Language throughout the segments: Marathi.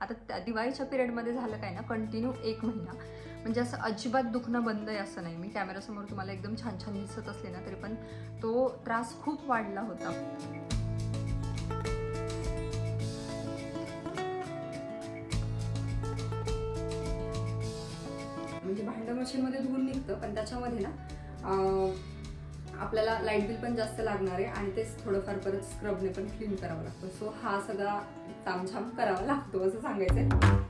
आता त्या दिवाळीच्या पिरियडमध्ये झालं काय ना कंटिन्यू एक महिना. म्हणजे असं अजिबात दुखणं बंद आहे असं नाही. मी कॅमेरासमोर तुम्हाला एकदम छान छान दिसत असले ना तरी पण तो त्रास खूप वाढला होता. म्हणजे भांडं मशीनमध्ये धुवून निघतं पण त्याच्यामध्ये ना आपल्याला लाइट बिल पण जास्त लागणार आहे आणि तेच थोडंफार परत स्क्रबने पण क्लीन करावं लागतं. सो हा सगळा तामझाम करावा लागतो असं सांगायचं आहे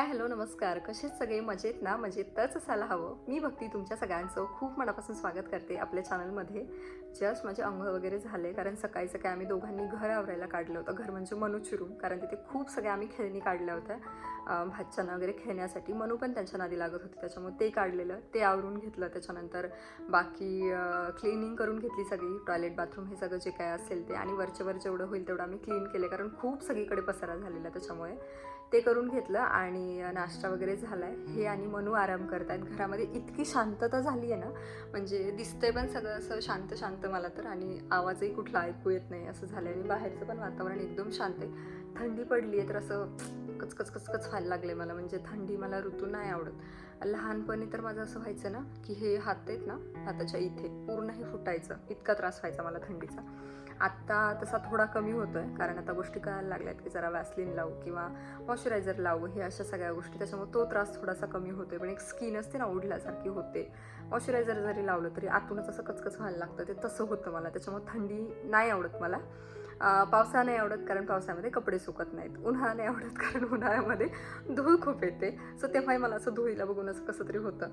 हाय हॅलो नमस्कार. कसेच सगळे? मजेत ना? मजेतच असायला हवं. मी भक्ती तुमच्या सगळ्यांचं खूप मनापासून स्वागत करते आपल्या चॅनलमध्ये जस्ट माझे अंग वगैरे झाले कारण सकाळी सकाळी आम्ही दोघांनी घर आवरायला काढलं होतं. घर म्हणजे मनूची रूम कारण तिथे खूप सगळ्या आम्ही खेळणी काढल्या होत्या. अं, भातच्यानं वगैरे खेळण्यासाठी. मनू पण त्यांच्या नादी लागत होती त्याच्यामुळे ते काढलेलं. ते आवरून घेतलं. त्याच्यानंतर बाकी क्लिनिंग करून घेतली सगळी. टॉयलेट बाथरूम हे सगळं जे काय असेल ते. आणि वरच्यावर जेवढं होईल तेवढं आम्ही क्लीन केले कारण खूप सगळीकडे पसारा झालेला त्याच्यामुळे. ते करून घेतलं आणि नाश्ता वगैरे झाला आहे हे आणि मनू आराम करत आहेत घरामध्ये इतकी शांतता झाली आहे ना म्हणजे दिसतंय पण सगळं असं शांत शांत मला तर. आणि आवाजही कुठला ऐकू येत नाही असं झालं आणि बाहेरचं पण वातावरण एकदम शांत आहे. थंडी पडली आहे तर असं कचकच कचकच व्हायला लागले मला. म्हणजे थंडी मला ऋतू नाही आवडत. लहानपणी तर माझं असं व्हायचं ना की हे हात आहेत ना हाताच्या इथे पूर्ण हे फुटायचं इतका त्रास व्हायचा मला थंडीचा. आत्ता तसा थोडा कमी होतो आहे कारण आता गोष्टी कळायला लागल्यात की जरा वॅसलिन लावू किंवा मॉइश्चरायझर लावू हे अशा सगळ्या गोष्टी. त्याच्यामुळे तो त्रास थोडासा कमी होतोय. पण एक स्किन असते ना ओढल्यासारखी होते. मॉइश्चरायझर जरी लावलं तरी आतूनच असं कचकच व्हायला लागतं. ते तसं होतं मला. त्याच्यामुळे थंडी नाही आवडत मला. अं, पावसाळा नाही आवडत कारण पावसाळ्यामध्ये कपडे सुकत नाहीत. उन्हाळा नाही आवडत कारण उन्हाळ्यामध्ये धूळ खूप येते. सो तेव्हाही मला असं धुळीला बघून असं कसं तरी होतं.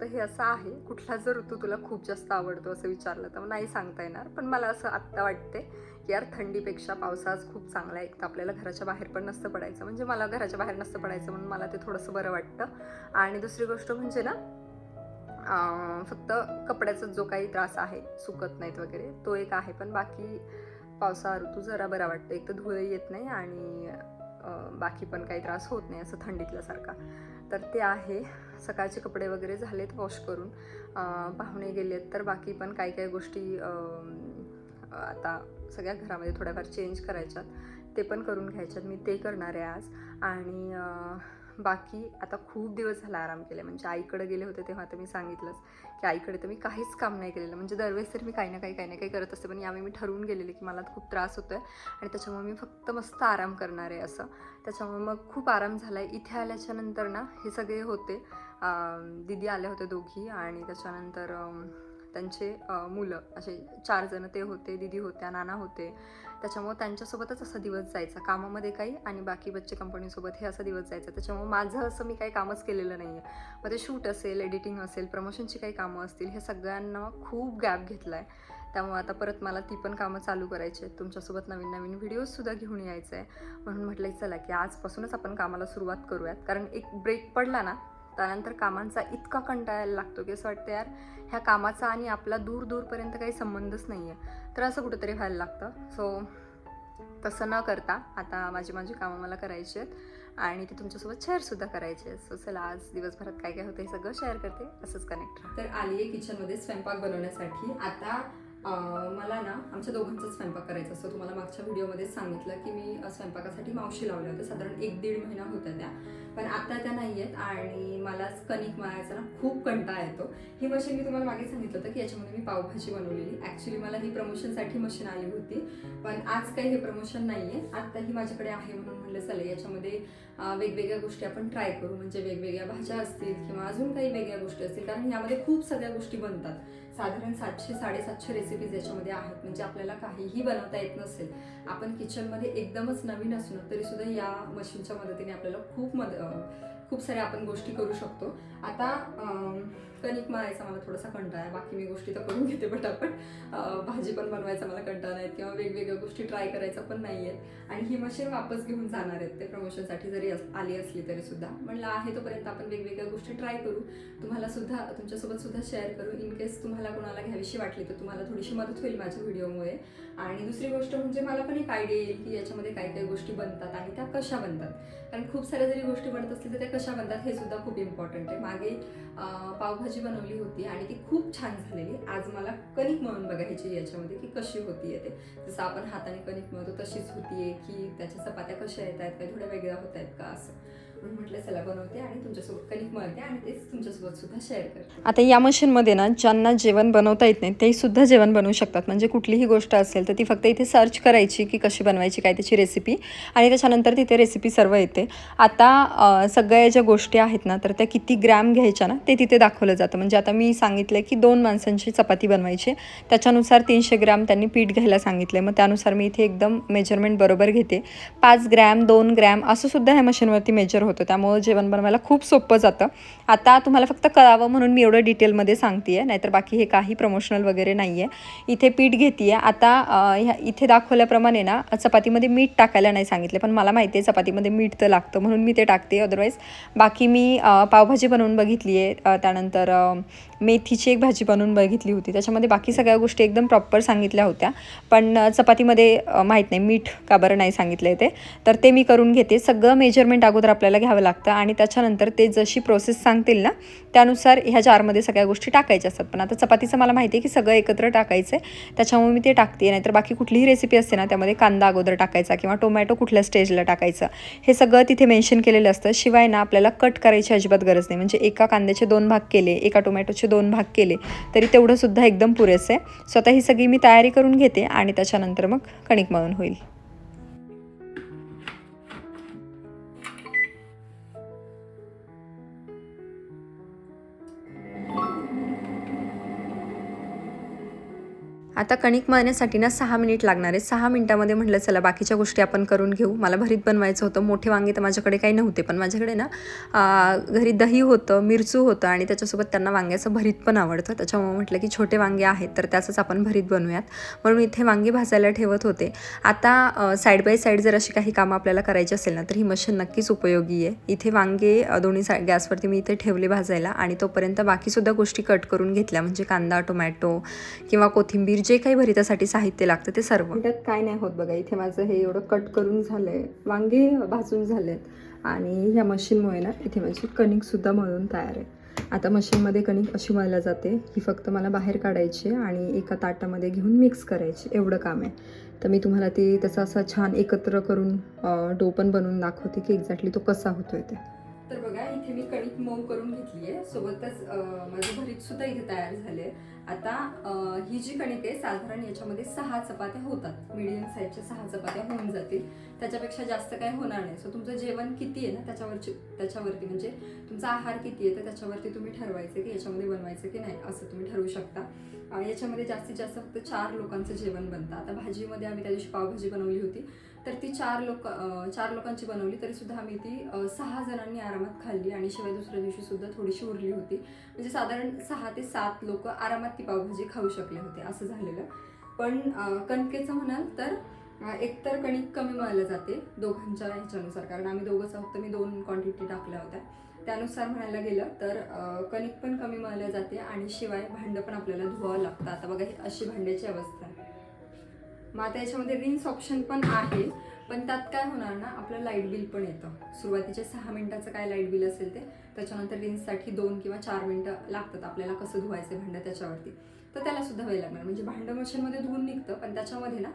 तर हे असं आहे. कुठला जर ऋतू तुला खूप जास्त आवडतो असं विचारलं तर नाही सांगता येणार. पण मला असं आत्ता वाटते की यार थंडीपेक्षा पावसाळाच खूप चांगला आहे. एक तर आपल्याला घराच्या बाहेर पण नसतं पडायचं. म्हणजे मला घराच्या बाहेर नसतं पडायचं म्हणून मला ते थोडंसं बरं वाटतं. आणि दुसरी गोष्ट म्हणजे ना फक्त कपड्याचा जो काही त्रास आहे सुकत नाहीत वगैरे तो एक आहे. पण बाकी पावसाळा ऋतू जरा बरा वाटतं. एक तर धुळही येत नाही आणि बाकी पण काही त्रास होत नाही असं थंडीतल्यासारखा. तर ते आहे. सकाळचे कपडे वगैरे झालेत वॉश करून. पाहुणे गेलेत तर बाकी पण काही काही गोष्टी आता सगळ्या घरामध्ये थोड्याफार चेंज करायच्यात. ते पण करून घ्यायच्यात. मी ते करणार आहे आज. आणि बाकी आता खूप दिवस झाला आराम केला म्हणजे आईकडे गेले होते तेव्हा तर मी सांगितलंच की आईकडे तर मी काहीच काम नाही केलेलं. म्हणजे दरवेळेस तर मी काही ना काही काही ना काही करत असते. पण यावेळी मी ठरवून गेलेले की मला खूप त्रास होतो आहे आणि त्याच्यामुळे मी फक्त मस्त आराम करणार आहे असं. त्याच्यामुळे मग खूप आराम झाला आहे इथे आल्याच्यानंतर ना हे सगळे होते. दिदी आल्या होत्या दोघी आणि त्याच्यानंतर त्यांचे मुलं असे चार जण ते होते दिदी होत्या नाना होते. त्याच्यामुळे त्यांच्यासोबतच असा दिवस जायचा. कामामध्ये काही आणि बाकी बच्चे कंपनीसोबत हे असा दिवस जायचा. त्याच्यामुळे माझं असं मी काही कामच केलेलं नाही आहे मग ते शूट असेल एडिटिंग असेल प्रमोशनची काही कामं असतील हे सगळ्यांना खूप गॅप घेतला आहे त्यामुळे आता परत मला ती पण कामं चालू करायची आहेत. तुमच्यासोबत नवीन नवीन व्हिडिओजसुद्धा घेऊन यायचं आहे म्हणून म्हटलं चला की आजपासूनच आपण कामाला सुरुवात करूयात. कारण एक ब्रेक पडला ना त्यानंतर कामांचा इतका कंटाळायला लागतो की असं वाटतं यार ह्या कामाचा आणि आपला दूर दूरपर्यंत काही संबंधच नाही आहे तर असं कुठंतरी व्हायला लागतं. सो तसं न करता आता माझी माझी कामं मला करायची आहेत आणि ते तुमच्यासोबत शेअरसुद्धा करायचे आहेत. सो चला आज दिवसभरात काय काय होतं हे सगळं शेअर करते. असंच कनेक्ट तर आली आहे किचनमध्ये स्वयंपाक बनवण्यासाठी. आता मला ना आमच्या दोघांचाच स्वयंपाक करायचा असतो. तुम्हाला मागच्या व्हिडिओमध्येच सांगितलं की मी स्वयंपाकासाठी मावशी लावल्या होत्या. साधारण एक दीड महिना होत्या त्या. पण आता त्या नाही आहेत आणि मला कणिक मळायचा ना खूप कंटाळा येतो. ही मशीन मी तुम्हाला मागे सांगितलं होतं की याच्यामध्ये मी पावभाजी बनवलेली. ॲक्च्युली मला ही प्रमोशनसाठी मशीन आली होती. पण आज काही हे प्रमोशन नाही आहे आत्ता ही माझ्याकडे आहे म्हणून म्हणलं चला याच्यामध्ये वेगवेगळ्या गोष्टी आपण ट्राय करू. म्हणजे वेगवेगळ्या भाज्या असतील किंवा अजून काही वेगळ्या गोष्टी असतील. कारण यामध्ये खूप सगळ्या गोष्टी बनतात. साधारण सातशे साडेसातशे रेसिपीज याच्यामध्ये आहेत. म्हणजे आपल्याला काहीही बनवता येत नसेल. आपण किचनमध्ये एकदमच नवीन असू तरी सुद्धा या मशीनच्या मदतीने आपल्याला खूप मद खूप साऱ्या आपण गोष्टी करू शकतो. आता कणिक मळायचा मला थोडासा कंटाळा आहे. बाकी मी गोष्टी तर करून घेते पटापट आपण भाजी पण बनवायचा मला कंटाळा नाही किंवा वेगवेगळ्या गोष्टी ट्राय करायचा पण नाही आहेत. आणि ही मशीन वापस घेऊन जाणार आहेत ते प्रमोशनसाठी जरी अस- आली असली तरी सुद्धा. म्हणलं आहे तोपर्यंत आपण वेगवेगळ्या गोष्टी ट्राय करू. तुम्हाला सुद्धा तुमच्यासोबत सुद्धा शेअर करू. इन केस तुम्हाला कोणाला घ्यावीशी वाटली तर तुम्हाला थोडीशी मदत होईल माझ्या व्हिडिओमुळे आणि दुसरी गोष्ट म्हणजे मला पण एक आयडिया येईल की याच्यामध्ये काय काय गोष्टी बनतात आणि त्या कशा बनतात. कारण खूप साऱ्या जरी गोष्टी बनत असतील तर त्या कशा बनतात हे सुद्धा खूप इम्पॉर्टंट आहे. मागे पावभाजी बनवली होती आणि ती खूप छान झालेली. आज मला कणिक म्हणून बघायची याच्यामध्ये की कशी होतीये ते. जसं आपण हाताने कणिक म्हणतो तशीच होतीये की त्याच्या चपात्या कशा येत आहेत काही थोड्या वेगळ्या होत आहेत का असं. म्हणून म्हटलं चला बनवते आणि तुमच्यासोबत कणिक मळते आणि तेच तुमच्यासोबत सुद्धा शेअर करते. आता या मशीनमध्ये ना ज्यांना जेवण बनवता येत नाही ते सुद्धा जेवण बनवू शकतात. म्हणजे कुठलीही गोष्ट असेल तर ती फक्त इथे सर्च करायची की कशी बनवायची काय त्याची रेसिपी आणि त्याच्यानंतर तिथे रेसिपी सर्व येते. आता सगळ्या ज्या गोष्टी आहेत ना तर त्या किती ग्रॅम घ्यायच्या ना ते तिथे दाखवलं जातं. म्हणजे आता मी सांगितलं की दोन माणसांची चपाती बनवायची. त्याच्यानुसार तीनशे ग्रॅम त्यांनी पीठ घ्यायला सांगितलं मग त्यानुसार मी इथे एकदम मेजरमेंट बरोबर घेते. पाच ग्रॅम दोन ग्रॅम असं सुद्धा ह्या मशीनवरती मेजर होतं. त्यामुळं जेवण बनवायला खूप सोपं जातं. आता तुम्हाला फक्त कळावं म्हणून मी एवढं डिटेलमध्ये सांगते आहे नाहीतर बाकी हे काही प्रमोशनल वगैरे नाही आहे इथे पीठ घेते आहे आता ह्या इथे दाखवल्याप्रमाणे ना चपातीमध्ये मीठ टाकायला नाही सांगितले पण मला माहिती आहे चपातीमध्ये मीठ तर लागतं म्हणून मी ते टाकते. अदरवाईज बाकी मी पावभाजी बनवून बघितली आहे त्यानंतर मेथीची एक भाजी बनवून बघितली होती. त्याच्यामध्ये बाकी सगळ्या गोष्टी एकदम प्रॉपर सांगितल्या होत्या. पण चपातीमध्ये माहीत नाही मीठ का बरं नाही सांगितलं ते. तर ते मी करून घेते. सगळं मेजरमेंट अगोदर आपल्याला घ्यावं लागतं आणि त्याच्यानंतर ते जशी प्रोसेस सांगतील ना त्यानुसार ह्या जारमध्ये सगळ्या गोष्टी टाकायच्या असतात. पण आता चपातीचं मला माहिती आहे की सगळं एकत्र टाकायचं आहे त्याच्यामुळे मी ते टाकते. नाहीतर बाकी कुठलीही रेसिपी असते ना त्यामध्ये कांदा अगोदर टाकायचा किंवा टोमॅटो कुठल्या स्टेजला टाकायचं. हे सगळं तिथे मेन्शन केलेलं असतं. शिवाय ना आपल्याला कट करायची अजिबात गरज नाही. म्हणजे एका कांद्याचे दोन भाग केले एका टोमॅटोचे दोन भाग केले तरी तेवढं सुद्धा एकदम पुरेसं आहे. स्वतः ही सगळी मी तयारी करून घेते आणि त्याच्यानंतर मग कणिक मळून होईल. आता कणिक मळण्यासाठी ना सहा मिनिट लागणार आहे. सहा मिनिटामध्ये म्हटलं चला बाकीच्या गोष्टी आपण करून घेऊ. मला भरीत बनवायचं होतं. मोठे वांगे तर माझ्याकडे काही नव्हते पण माझ्याकडे ना घरी दही होतं मिरचू होतं आणि त्याच्यासोबत त्यांना वांग्याचं भरीत पण आवडतं. त्याच्यामुळे म्हटलं की छोटे वांगे आहेत तर त्याचंच आपण भरीत बनवूयात. म्हणून इथे वांगे भाजायला ठेवत होते. आता साईड बाय साईड जर अशी काही कामं आपल्याला करायची असेल ना तर ही मशीन नक्कीच उपयोगी आहे. इथे वांगे दोन्ही साईड गॅसवरती मी इथे ठेवले भाजायला आणि तोपर्यंत बाकीसुद्धा गोष्टी कट करून घेतल्या. म्हणजे कांदा टोमॅटो किंवा कोथिंबीर जे काही भरितासाठी साहित्य लागतं ते सर्व. त्यात काय नाही होत बघा इथे माझं हे एवढं कट करून झालं आहे वांगे भाजून झालेत. आणि ह्या मशीनमुळे ना इथे माझी कणिकसुद्धा मळून तयार आहे. आता मशीनमध्ये कणिक अशी मळल्या जाते ही फक्त मला बाहेर काढायची आहे आणि एका ताटामध्ये घेऊन मिक्स करायची एवढं काम आहे. तर मी तुम्हाला ते त्याचा असा छान एकत्र करून डो पण बनवून दाखवते की एक्झॅक्टली तो कसा होतो आहे ते. तर बघा इथे मी कणिक मऊ करून घेतली आहे. सोबतच माझं भरीत सुद्धा इथे तयार झाले आता ही जी कणिक आहे साधारण याच्यामध्ये सहा चपात्या होतात. मिडियम साईजच्या सहा चपात्या होऊन जातील. त्याच्यापेक्षा जास्त काय होणार नाही. सो तुमचं जेवण किती आहे ना त्याच्यावरची त्याच्यावरती म्हणजे तुमचा आहार किती आहे तर त्याच्यावरती तुम्ही ठरवायचं की याच्यामध्ये बनवायचं की नाही असं तुम्ही ठरवू शकता. याच्यामध्ये जास्तीत जास्त फक्त चार लोकांचं जेवण बनतं. आता भाजीमध्ये आम्ही त्या दिवशी पावभाजी बनवली होती. तर ती चार लोक चार लोकांची बनवली तरी सुद्धा आम्ही ती सहा जणांनी आरामात खाल्ली आणि शिवाय दुसऱ्या दिवशी सुद्धा थोडीशी उरली होती. म्हणजे साधारण सहा ते सात लोक आरामात ती पावभाजी खाऊ शकले होते असं झालेलं. पण कणकेचं म्हणाल तर एकतर कणिक कमी मिळालं जाते दोघांच्या ह्याच्यानुसार. कारण आम्ही दोघंच आहोत तर मी दोन क्वांटिटी टाकल्या होत्या. त्यानुसार म्हणायला गेलं तर कणिक पण कमी मिळालं जाते आणि शिवाय भांडं पण आपल्याला धुवावं लागतं. आता बघा ही अशी भांड्याची अवस्था आहे. मग आता याच्यामध्ये रिन्स ऑप्शन पण आहे. पण त्यात काय होणार ना आपलं लाइट बिल पण येतं. सुरुवातीच्या सहा मिनिटाचं काय लाइट बिल असेल ते त्याच्यानंतर रिन्ससाठी दोन किंवा चार मिनटं लागतात. आपल्याला कसं धुवायचं भांडं त्याच्यावरती. तर त्याला सुद्धा वेळ लागणार. म्हणजे भांडं मशीनमध्ये धुवून निघतं पण त्याच्यामध्ये ना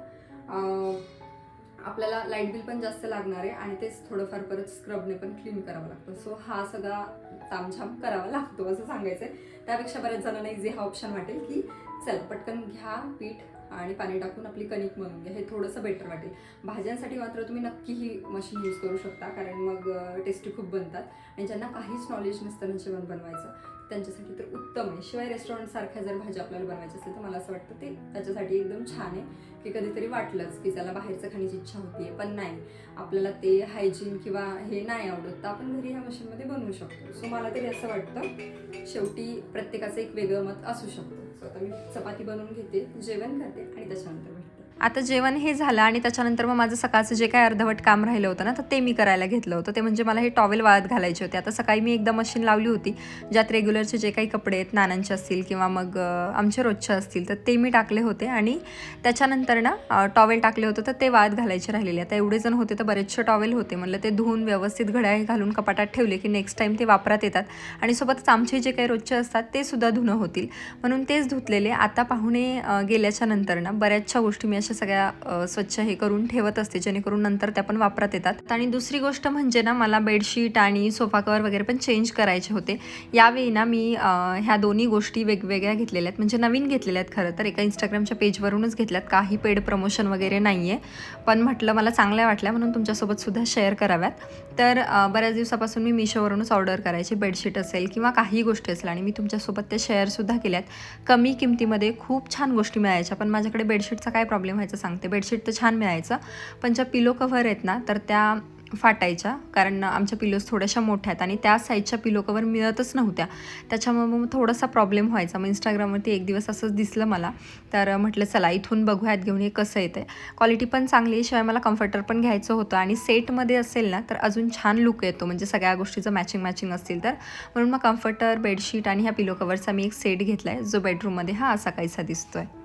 आपल्याला लाइट बिल पण जास्त लागणार आहे आणि तेच थोडंफार परत स्क्रबने पण क्लीन करावं लागतं. सो हा सगळा तामझाम करावा लागतो असं सांगायचं आहे त्यापेक्षा बऱ्याच जणांना इझी हा ऑप्शन वाटेल की चल पटकन घ्या पीठ आणि पाणी टाकून आपली कणिक मळून घ्या. हे थोडंसं बेटर वाटेल. भाज्यांसाठी मात्र तुम्ही नक्की ही मशीन यूज करू शकता कारण मग टेस्टी खूप बनतात. आणि ज्यांना काहीच नॉलेज नसतं ना जेवण बनवायचं त्यांच्यासाठी तर उत्तम आहे. शिवाय रेस्टॉरंटसारख्या जर भाज्या आपल्याला बनवायची असेल तर मला असं वाटतं ते त्याच्यासाठी एकदम छान आहे. की कधीतरी वाटलंच की त्याला बाहेरचं खाण्याची इच्छा होती पण नाही. आपल्याला ते हायजीन किंवा हे नाही आवडत तर आपण घरी ह्या मशीनमध्ये बनवू शकतो. सो मला तरी असं वाटतं शेवटी प्रत्येकाचं एक वेगळं मत असू शकतं. सो आता मी चपाती बनवून घेते जेवण करते आणि त्याच्यानंतर भेटते. आता जेवण हे झालं आणि त्याच्यानंतर मग माझं सकाळचं जे काय अर्धवट काम राहिलं होतं ना तर ते मी करायला घेतलं होतं. ते म्हणजे मला हे टॉवेल वाळत घालायचे होते. आता सकाळी मी एकदा मशीन लावली होती ज्यात रेग्युलरचे जे काही कपडे आहेत नानांचे असतील किंवा मग आमचे रोजचे असतील तर ते मी टाकले होते आणि त्याच्यानंतर ना टॉवेल टाकले होते तर ते वाळत घालायचे राहिलेले. आता एवढे जण होते तर बरेचसे टॉवेल होते. म्हणलं ते धुवून व्यवस्थित घड्याळ घालून कपाटात ठेवले की नेक्स्ट टाईम ते वापरात येतात. आणि सोबतच आमचे जे काही रोजचे असतात ते सुद्धा धुणं होतील. म्हणून तेच धुतलेले. आता पाहुणे गेल्याच्यानंतर ना बऱ्याचशा गोष्टी मी अशा सगळ्या स्वच्छ हे करून ठेवत असते जेणेकरून नंतर त्या पण वापरात येतात. आणि दुसरी गोष्ट म्हणजे ना मला बेडशीट आणि सोफा कवर वगैरे पण चेंज करायचे होते. यावेळी ना मी ह्या दोन्ही गोष्टी वेगवेगळ्या घेतलेल्या आहेत. म्हणजे नवीन घेतलेल्या आहेत खरं तर. एका इंस्टाग्रामच्या पेजवरूनच घेतल्यात. काही पेड प्रमोशन वगैरे नाही आहे पण म्हटलं मला चांगल्या वाटल्या. म्हणून तुमच्यासोबतसुद्धा शेअर कराव्यात. तर बऱ्याच दिवसापासून मी मिशोवरूनच ऑर्डर करायची. बेडशीट असेल किंवा काही गोष्टी असेल. आणि मी तुमच्यासोबत त्या शेअरसुद्धा केल्यात. कमी किमतीमध्ये खूप छान गोष्टी मिळायच्या. पण माझ्याकडे बेडशीटचा काय प्रॉब्लेम व्हायचा सांगते. बेडशीट तर छान मिळायचं. पण ज्या पिलो कव्हर आहेत ना तर त्या फाटायच्या. कारण आमच्या पिलोज थोड्याशा मोठ्या आहेत आणि त्या साईजच्या पिलो कवर मिळतच नव्हत्या. त्याच्यामुळे मग थोडासा प्रॉब्लेम व्हायचा. मग इंस्टाग्रामवरती एक दिवस असंच दिसलं मला. तर म्हटलं चला इथून बघूयात घेऊन हे कसं येतं क्वालिटी पण चांगली आहे. शिवाय मला कम्फर्टर पण घ्यायचं होतं. आणि सेटमध्ये असेल ना तर अजून छान लुक येतो. म्हणजे सगळ्या गोष्टीचं मॅचिंग मॅचिंग असतील तर. म्हणून मग कम्फर्टर बेडशीट आणि ह्या पिलो कवरचा मी एक सेट घेतला आहे जो बेडरूममध्ये हा असा काहीसा दिसतो आहे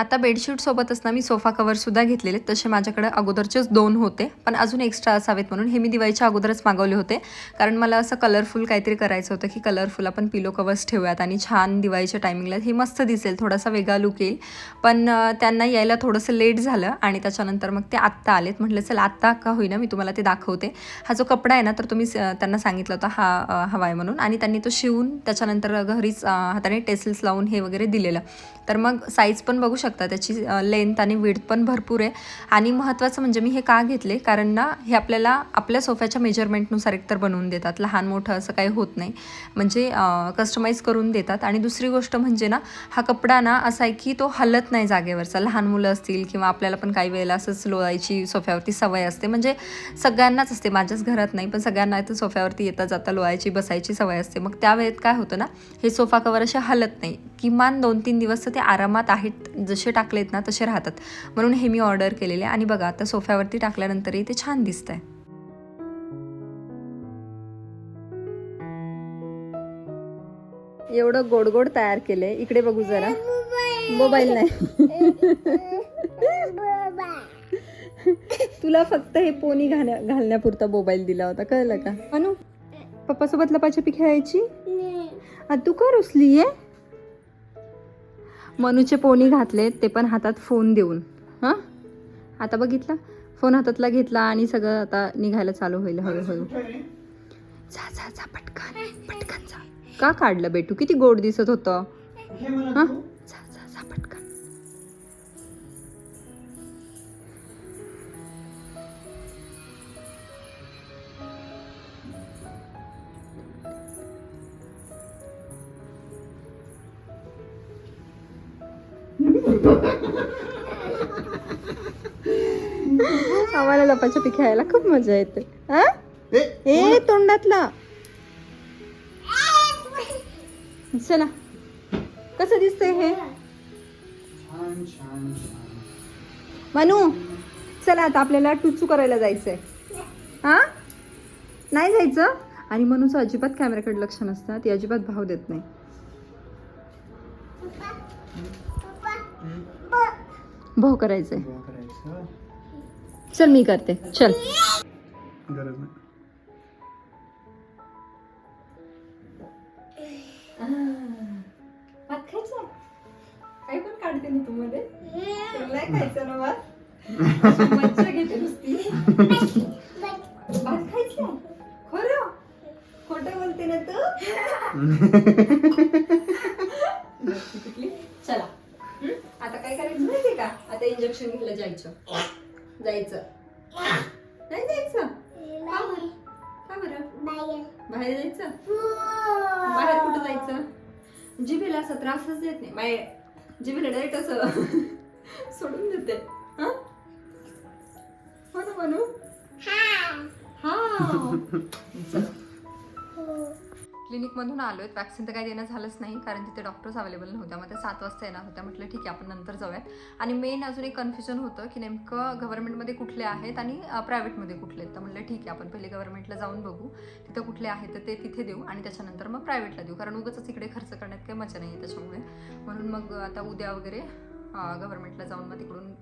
आता बेडशीटसोबतच ना मी सोफा कवरसुद्धा घेतलेले तसे माझ्याकडे अगोदरचेच दोन होते. पण अजून एक्स्ट्रा असावेत म्हणून हे मी दिवाळीच्या अगोदरच मागवले होते. कारण मला असं कलरफुल काहीतरी करायचं होतं की कलरफुल आपण पिलो कवर्स ठेवूयात आणि छान दिवाळीच्या टायमिंगला हे मस्त दिसेल थोडासा वेगळा लुक येईल. पण त्यांना यायला थोडंसं लेट झालं आणि त्याच्यानंतर मग ते आत्ता आलेत. म्हटलं चल आत्ता का होईना मी तुम्हाला ते दाखवते. हा जो कपडा आहे ना तर तुम्ही स- त्यांना सांगितलं होतं हा हवा आहे म्हणून. आणि त्यांनी तो शिवून त्याच्यानंतर घरीच हाताने टेसल्स लावून हे वगैरे दिलेलं. तर मग साईज पण बघू शकता त्याची लेंथ आणि विड्थ पण भरपूर आहे. आणि महत्त्वाचं म्हणजे मी हे का घेतले? कारण ना हे आपल्याला आपल्या सोफ्याच्या मेजरमेंटनुसार एकतर बनवून देतात. लहान मोठं असं काही होत नाही. म्हणजे कस्टमाइज करून देतात. आणि दुसरी गोष्ट म्हणजे ना हा कपडा ना असा आहे की तो हलत नाही जागेवरचा. लहान मुलं असतील किंवा आपल्याला पण काही वेळेला असंच लोळायची सोफ्यावरती सवय असते. म्हणजे सगळ्यांनाच असते. माझ्याच घरात नाही पण सगळ्यांना इथं सोफ्यावरती येता जाता लोळायची बसायची सवय असते. मग त्यावेळेत काय होतं ना हे सोफा कवर असे हलत नाही. किमान दोन तीन दिवस तर ते आरामात आहेत. जसे टाकलेत ना तसे राहतात. म्हणून हे मी ऑर्डर केलेले आणि बघा आता सोफ्यावरती टाकल्यानंतरही ते छान दिसत आहे एवढं गोड गोड तयार केलंय. इकडे बघू जरा. मोबाईल नाही. तुला फक्त हे पोनी घालण्या घालण्यापुरता मोबाईल दिला होता. कळलं का? अनु पप्पासोबत लपाछपी खेळायची? तू का आहे मनूचे पोनी घातले ते पण हातात फोन देऊन. हां? आता बघितला? फोन हातातला घेतला आणि सगळं आता निघायला चालू होईल हळूहळू. जा जा जा पटकन पटकन जा. का काढलं बेटू? किती गोड दिसत होतं. हां आम्हाला लपाछपी खेळायला खूप मजा येते. हा? ए तोंडातला. चला. कसं दिसतंय हे? मनू चला आता आपल्याला टुचू करायला जायचंय. हा? नाही जायचं? आणि मनूचं अजिबात कॅमेऱ्याकडे लक्ष नसतं ती अजिबात भाव देत नाही. भाव करायचंय. करायचं. चल मी करते. चल. गरज नाही. भात खायचा? काही पण काढते ना तू मध्ये तुला खायचं ना भात? मज्जा घेते नुसती. भात खायचा? खरं? खोटं बोलते ना तू? जायचं. नाही जायचं? का बरं? का बरं? बाहेर जायचं? बाहेर कुठं जायचं? जिभेला असा त्रासच देत नाही. बाहेर जिभेला डायरेक्ट असं सोडून देते. हा? हो ना म्हणू हा. चला. क्लिनिकमधून आलो आहेत वॅक्सिन तर काही देणं झालंच नाही कारण तिथे डॉक्टर्स अवेलेबल नव्हत्या. मग त्या सात वाजता येणार होत्या. म्हटलं ठीक आहे आपण नंतर जाऊयात. आणि मेन अजून एक कन्फ्युजन होतं की नेमकं गव्हर्नमेंटमध्ये कुठले आहेत आणि प्रायव्हेटमध्ये कुठले आहेत. तर म्हटलं ठीक आहे आपण पहिले गव्हर्नमेंटला जाऊन बघू. तिथं कुठले आहेत तर ते तिथे देऊ आणि त्याच्यानंतर मग प्रायव्हेटला देऊ. कारण उगाच इकडे खर्च करण्यात काही मजा नाही आहे त्याच्यामुळे. म्हणून मग आता उद्या वगैरे गव्हर्नमेंटला जाऊन मग तिकडून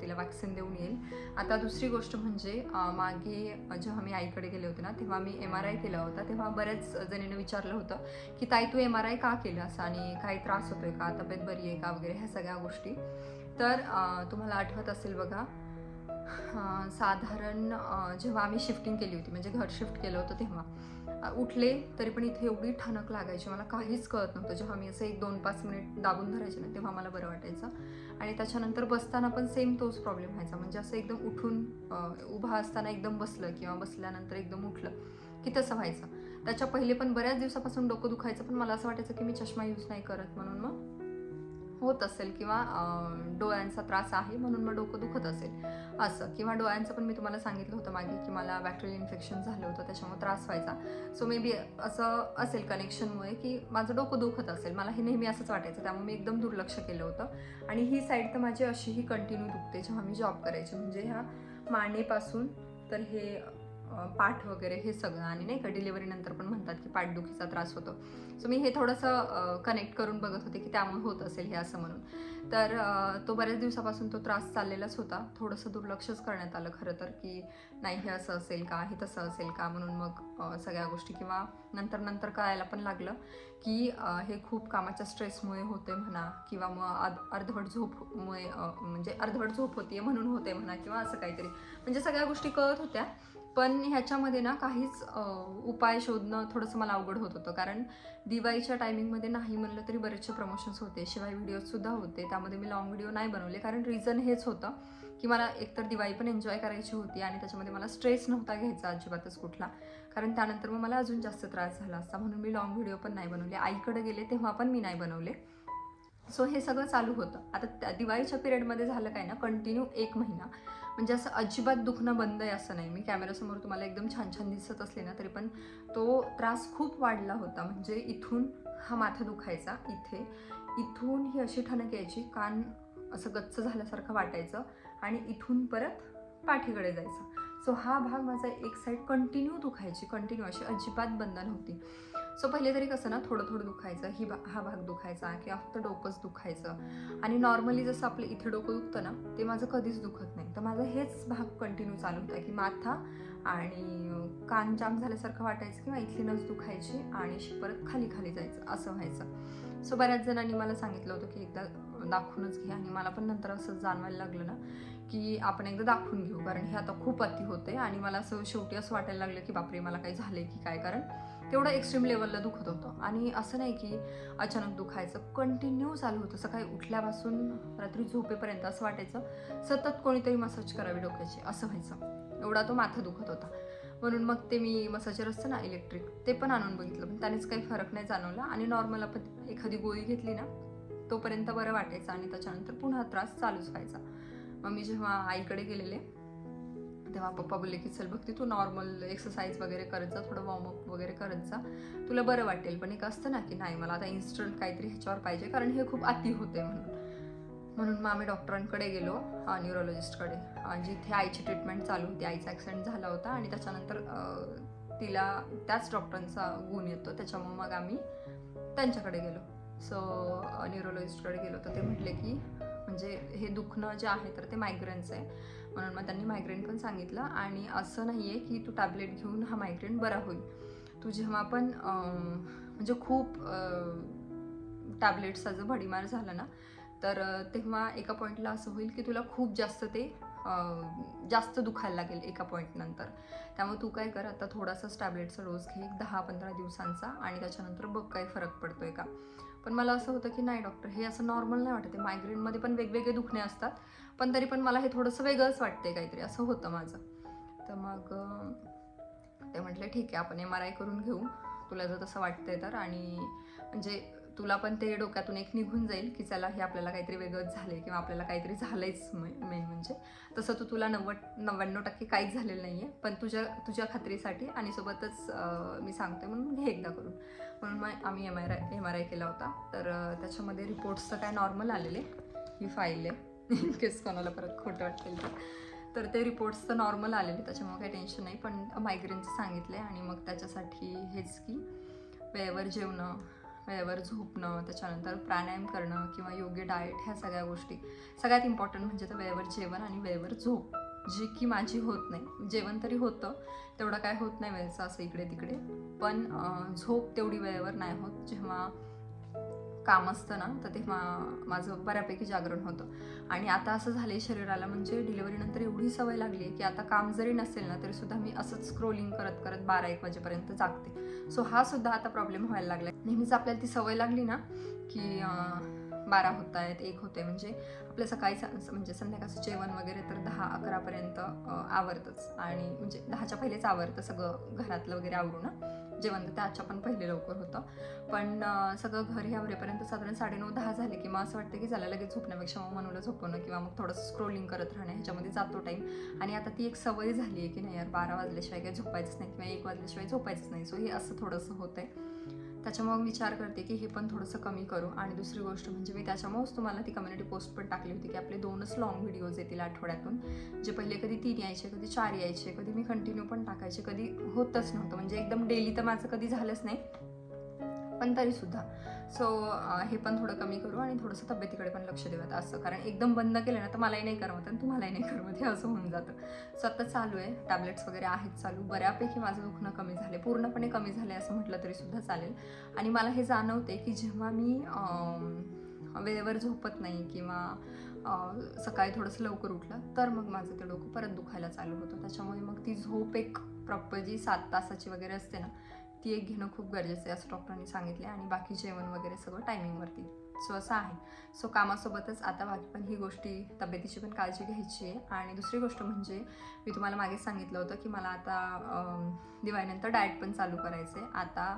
तिला वॅक्सिन देऊन येईल. आता दुसरी गोष्ट म्हणजे मागे जेव्हा मी आईकडे गेले होते ना तेव्हा मी एम आर आय केला होता. तेव्हा बऱ्याच जणींनी विचारलं होतं की ताई तू एम आर आय का केलं असं? आणि काही त्रास होतोय का? तब्येत बरी आहे का? वगैरे ह्या सगळ्या गोष्टी. तर तुम्हाला आठवत असेल बघा साधारण जेव्हा आम्ही शिफ्टिंग केली होती म्हणजे घर शिफ्ट केलं होतं तेव्हा. उठले तरी पण इथे एवढी ठणक लागायची मला काहीच कळत नव्हतं. जेव्हा मी असं एक दोन पाच मिनिट दाबून धरायचे ना तेव्हा मला बरं वाटायचं. आणि त्याच्यानंतर बसताना पण सेम तोच प्रॉब्लेम व्हायचा. म्हणजे असं एकदम उठून उभा असताना एकदम बसलं किंवा बसल्यानंतर एकदम उठलं की तसं व्हायचं. त्याच्या पहिले पण बऱ्याच दिवसापासून डोकं दुखायचं पण मला असं वाटायचं की मी चष्मा यूज नाही करत म्हणून मग होत असेल किंवा डोळ्यांचा त्रास आहे म्हणून मग डोकं दुखत असेल. असं. किंवा डोळ्यांचं पण मी तुम्हाला सांगितलं होतं मागे की मला बॅक्टेरियल इन्फेक्शन झालं होतं त्याच्यामुळे त्रास व्हायचा. सो मे बी असं असेल कनेक्शनमुळे की माझं डोकं दुखत असेल. मला हे नेहमी असंच वाटायचं. त्यामुळे मी एकदम दुर्लक्ष केलं होतं. आणि ही साईड तर माझी अशीही कंटिन्यू दुखते जेव्हा मी जॉब करायचे. म्हणजे ह्या मानेपासून तर हे पाठ वगैरे हे सगळं आणि नाही का डिलिव्हरी नंतर पण म्हणतात की पाठदुखीचा त्रास होतो. सो मी हे थोडंसं कनेक्ट करून बघत होते की त्यामुळे होत असेल हे असं म्हणून. तर तो बऱ्याच दिवसापासून तो त्रास चाललेलाच होता. थोडंसं दुर्लक्षच करण्यात आलं खरं तर की नाही हे असं असेल का? हे तसं असेल का? म्हणून मग सगळ्या गोष्टी किंवा नंतर नंतर कळायला पण लागलं की हे खूप कामाच्या स्ट्रेसमुळे होते म्हणा किंवा मग अर्धवट झोपमुळे म्हणजे अर्धवट झोप होतीये म्हणून होते म्हणा किंवा असं काहीतरी. म्हणजे सगळ्या गोष्टी कळत होत्या. पण ह्याच्यामध्ये ना काहीच उपाय शोधणं थोडंसं मला अवघड होत होतं. कारण दिवाळीच्या टायमिंगमध्ये नाही म्हणलं तरी बरेचसे प्रमोशन्स होते. शिवाय व्हिडिओजसुद्धा होते. त्यामध्ये मी लॉंग व्हिडिओ नाही बनवले. कारण रिझन हेच होतं की मला एकतर दिवाळी पण एन्जॉय करायची होती आणि त्याच्यामध्ये मला स्ट्रेस नव्हता घ्यायचा अजिबातच कुठला. कारण त्यानंतर मग मला अजून जास्त त्रास झाला असता. म्हणून मी लॉंग व्हिडिओ पण नाही बनवले. आईकडे गेले तेव्हा पण मी नाही बनवले. सो हे सगळं चालू होतं. आता त्या दिवाळीच्या पिरियडमध्ये झालं काय ना? कंटिन्यू एक महिना. म्हणजे असं अजिबात दुखणं बंद आहे असं नाही. मी कॅमेरासमोर तुम्हाला एकदम छान छान दिसत असले ना तरी पण तो त्रास खूप वाढला होता. म्हणजे इथून हा माथा दुखायचा इथे. इथून ही अशी ठणक यायची कान असं गच्च झाल्यासारखं वाटायचं आणि इथून परत पाठीकडे जायचं. सो हा भाग माझा एक साईड कंटिन्यू दुखायची कंटिन्यू अशी अजिबात बंद नव्हती. सो पहिले तरी कसं ना थोडं थोडं दुखायचं ही भा हा भाग दुखायचा किंवा फक्त डोकंच दुखायचं. आणि नॉर्मली जसं आपलं इथे डोकं दुखतं ना ते माझं कधीच दुखत नाही. तर माझं हेच भाग कंटिन्यू चालू होता की माथा आणि कान जाम झाल्यासारखं वाटायचं किंवा इथली नस दुखायची आणि अशी परत खाली खाली जायचं असं व्हायचं. सो बऱ्याच जणांनी मला सांगितलं होतं की एकदा दाखवूनच घे आणि मला पण नंतर असं जाणवायला लागलं ना की आपण एकदा दाखवून घेऊ. कारण हे आता खूप अति होते आणि मला असं शेवटी असं वाटायला लागलं की बापरे मला काही झालं की काय? कारण तेवढं एक्स्ट्रीम लेवलला दुखत होतं. आणि असं नाही की अचानक दुखायचं कंटिन्यू चालू होतं. सकाळी उठल्यापासून रात्री झोपेपर्यंत असं वाटायचं सतत कोणीतरी मसाज करावी डोक्याची असं व्हायचं. एवढा तो माथा दुखत होता. म्हणून मग ते मी मसाजर असतं ना इलेक्ट्रिक ते पण आणून बघितलं. पण त्यानेच काही फरक नाही जाणवला. आणि नॉर्मल आपण एखादी गोळी घेतली ना तोपर्यंत बरं वाटायचं. आणि त्याच्यानंतर पुन्हा त्रास चालूच व्हायचा. मग मी जेव्हा आईकडे गेलेले तेव्हा पप्पा बोलले की चल बघ तू नॉर्मल एक्सरसाइज वगैरे करत जा थोडं वॉर्मअप वगैरे करत जा. तुला बरं वाटेल. पण एक असतं ना की नाही मला आता इन्स्टंट काहीतरी ह्याच्यावर पाहिजे कारण हे खूप अति होते म्हणून. म्हणून मग आम्ही डॉक्टरांकडे गेलो न्यूरोलॉजिस्टकडे जिथे आईची ट्रीटमेंट चालू होती आईचा ॲक्सिडेंट झाला होता आणि त्याच्यानंतर तिला त्याच डॉक्टरांचा गुण येतो. त्याच्यामुळे मग आम्ही त्यांच्याकडे गेलो. सो न्यूरोलॉजिस्टकडे गेलो. तर ते म्हटले की म्हणजे हे दुखणं जे आहे तर ते मायग्रेनचं आहे. म्हणून मग त्यांनी मायग्रेन पण सांगितलं आणि असं नाही आहे की तू टॅबलेट घेऊन हा मायग्रेन बरा होईल. तू जेव्हा पण म्हणजे खूप टॅबलेट्सचा जर भडीमार झाला ना तर तेव्हा एका पॉईंटला असं होईल की तुला खूप जास्त ते जास्त दुखायला लागेल एका पॉईंटनंतर त्यामुळे तू काय कर आता थोडासाच टॅबलेटचा डोस घे एक दहा पंधरा दिवसांचा आणि त्याच्यानंतर बघ काही फरक पडतोय का? पण मला असं होतं की नाही डॉक्टर हे असं नॉर्मल नाही वाटत मायग्रेनमध्ये पण वेगवेगळे दुखणे असतात. पण तरी पण मला हे थोडंसं वेगळंच वाटते काहीतरी. असं होतं माझं. तर मग ते म्हटले ठीक आहे आपण एम आर आय करून घेऊ. तुला जर तसं वाटतंय तर. आणि म्हणजे तुला पण ते डोक्यातून एक निघून जाईल की चला हे आपल्याला काहीतरी वेगळंच झालंय किंवा आपल्याला काहीतरी झालंयच मेन म्हणजे. तसं तू तुला नव्वद नव्याण्णव टक्के काहीच झालेलं नाही आहे पण तुझ्या तुझ्या खात्रीसाठी आणि सोबतच मी सांगते म्हणून घे एकदा करून. म्हणून मग आम्ही M I M R I केला होता. तर त्याच्यामध्ये रिपोर्ट्स तर काय नॉर्मल आलेले. ही फाईल आहे. इन केस कोणाला परत खोटं वाटेल तर. तर ते रिपोर्ट्स तर नॉर्मल आलेले त्याच्यामुळे काही टेन्शन नाही. पण मायग्रेनचं सांगितलं आहे आणि मग त्याच्यासाठी हेच की वेळेवर जेवणं वेळेवर झोपणं त्याच्यानंतर प्राणायाम करणं किंवा योग्य डाएट ह्या सगळ्या गोष्टी. सगळ्यात इम्पॉर्टंट म्हणजे तर वेळेवर जेवण आणि वेळेवर झोप. जी की माझी होत नाही. जेवण तरी होतं. तेवढं काय होत नाही वेळेचं असं इकडे तिकडे पण झोप तेवढी वेळेवर नाही होत. जेव्हा काम असतं ना तर तेव्हा माझं बऱ्यापैकी जागरण होतं. आणि आता असं झाले शरीराला म्हणजे डिलिव्हरीनंतर एवढी सवय लागली की आता काम जरी नसेल ना तरी सुद्धा मी असंच स्क्रोलिंग करत करत बारा एक वाजेपर्यंत जागते. सो हा सुद्धा आता प्रॉब्लेम व्हायला लागला नेहमीच आपल्याला ती सवय लागली ना की बारा होत आहेत एक होते म्हणजे आपलं सकाळी म्हणजे संध्याकाळचं जेवण वगैरे तर दहा अकरापर्यंत अं, आवरतंच. आणि म्हणजे दहाच्या पहिलेच आवरतं सगळं घरातलं वगैरे आवरून ना जेवण तर त्याच्या पण पहिले लवकर होतं. पण सगळं घर आवरेपर्यंत साधारण साडेनऊ दहा झाले की मग असं वाटतं की झालं लगेच झोपण्यापेक्षा मग मनूला झोपवणं किंवा मग थोडंसं स्क्रोलिंग करत राहणं ह्याच्यामध्ये जातो टाईम आणि आता ती एक सवय झाली आहे की नाही यार बारा वाजल्याशिवाय काही झोपायचंच नाही किंवा एक वाजल्याशिवाय झोपायचंच नाही. सो हे असं थोडंसं होतं आहे त्याच्यामुळे विचार करते की हे पण थोडंसं कमी करू. आणि दुसरी गोष्ट म्हणजे मी त्याच्यामुळेच तुम्हाला ती कम्युनिटी पोस्ट पण टाकली होती की आपले दोनच लॉंग व्हिडिओज येतील आठवड्यातून. जे पहिले कधी तीन यायचे कधी चार यायचे कधी मी कंटिन्यू पण टाकायचे. कधी होतच नव्हतं. म्हणजे एकदम डेली तर माझं कधी झालंच नाही. पण तरीसुद्धा. सो हे पण थोडं कमी करू आणि थोडंसं तब्येतीकडे पण लक्ष देऊयात असं. कारण एकदम बंद केलं ना तर मलाही नाही करमत आणि तुम्हालाही नाही करमत. हे असं होऊन जातं. सो आता चालू आहे. टॅबलेट्स वगैरे आहेत चालू. बऱ्यापैकी माझं दुखणं कमी झाले. पूर्णपणे कमी झाले असं म्हटलं तरीसुद्धा चालेल. आणि मला हे जाणवते की जेव्हा मी वेळेवर झोपत नाही किंवा सकाळी थोडंसं लवकर उठलं तर मग माझं ते डोकं परत दुखायला चालू होतं. त्याच्यामुळे मग ती झोप एक प्रॉपर जी सात तासाची वगैरे असते ना ती एक घेणं खूप गरजेचं आहे असं डॉक्टरांनी सांगितले आणि बाकी जेवण वगैरे सगळं टायमिंगवरती सो असं आहे. सो कामासोबतच आता बाकी पण ही गोष्टी तब्येतीची पण काळजी घ्यायची आहे. आणि दुसरी गोष्ट म्हणजे मी तुम्हाला मागे सांगितलं होतं की मला आता दिवाळीनंतर डाएट पण चालू करायचं आहे आता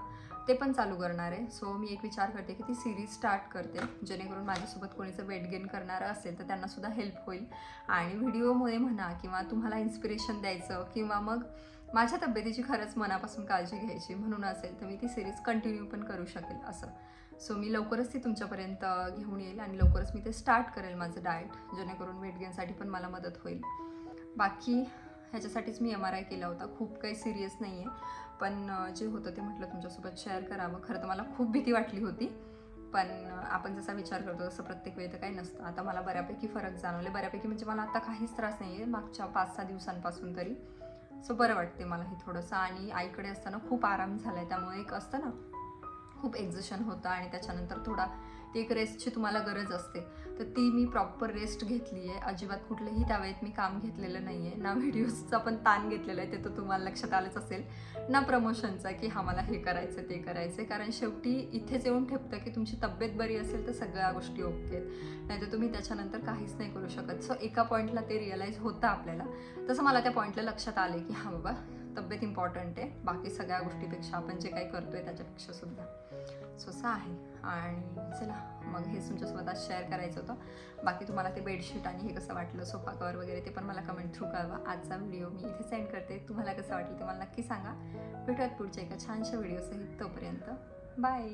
ते पण चालू करणार आहे. सो मी एक विचार करते की ती सिरीज स्टार्ट करते. जेणेकरून माझ्यासोबत कोणीचं वेट गेन करणारं असेल तर त्यांनासुद्धा हेल्प होईल. आणि व्हिडिओमुळे म्हणा किंवा तुम्हाला इन्स्पिरेशन द्यायचं किंवा मग माझ्या तब्येतीची खरंच मनापासून काळजी घ्यायची. म्हणून असेल तर मी ती सिरीज कंटिन्यू पण करू शकेल असं. सो मी लवकरच ती तुमच्यापर्यंत घेऊन येईल आणि लवकरच मी ते स्टार्ट करेल माझं डाएट जेणेकरून वेट गेनसाठी पण मला मदत होईल. बाकी ह्याच्यासाठीच मी एम आर आय केला होता. खूप काही सिरियस नाही आहे पण जे होतं ते म्हटलं तुमच्यासोबत शेअर करावं. खरं तर मला खूप भीती वाटली होती. पण आपण जसा विचार करतो तसं प्रत्येक वेळी तर काही नसतं. आता मला बऱ्यापैकी फरक जाणवले. बऱ्यापैकी म्हणजे मला आता काहीच त्रास नाही आहे मागच्या पाच सहा दिवसांपासून तरी. सो बरं वाटते मला हे थोडंसं. आणि आईकडे असताना खूप आराम झाला आहे त्यामुळे एक असतं ना खूप एक्झिशन होतं आणि त्याच्यानंतर थोडा ती एक रेस्टची तुम्हाला गरज असते. तर ती मी प्रॉपर रेस्ट घेतली आहे. अजिबात कुठलंही त्यावेळेत मी काम घेतलेलं नाही आहे ना व्हिडिओजचा पण ताण घेतलेला आहे. ते तर तुम्हाला लक्षात आलंच असेल. ना प्रमोशनचा की हा मला हे करायचं ते करायचं कारण शेवटी इथेच येऊन ठेपतं की तुमची तब्येत बरी असेल तर सगळ्या गोष्टी ओके आहेत. नाहीतर तुम्ही त्याच्यानंतर काहीच नाही करू शकत. सो एका पॉईंटला ते रिअलाईज होतं आपल्याला. तसं मला त्या पॉईंटला लक्षात आले की हां बाबा तब्येत इम्पॉर्टंट आहे. बाकी सगळ्या गोष्टीपेक्षा आपण जे काही करतोय त्याच्यापेक्षा सुद्धा. सो असं आहे. आणि चला मग हे तुमच्यासोबत आज शेअर करायचं होतं. बाकी तुम्हाला ते बेडशीट आणि हे कसं वाटलं सोफा कवर वगैरे ते पण मला कमेंट थ्रू कळवा. आजचा व्हिडिओ मी इथे सेंड करते. तुम्हाला कसं वाटलं ते मला नक्की सांगा. भेटूयात पुढच्या एका छानशा व्हिडिओसहित तोपर्यंत. बाय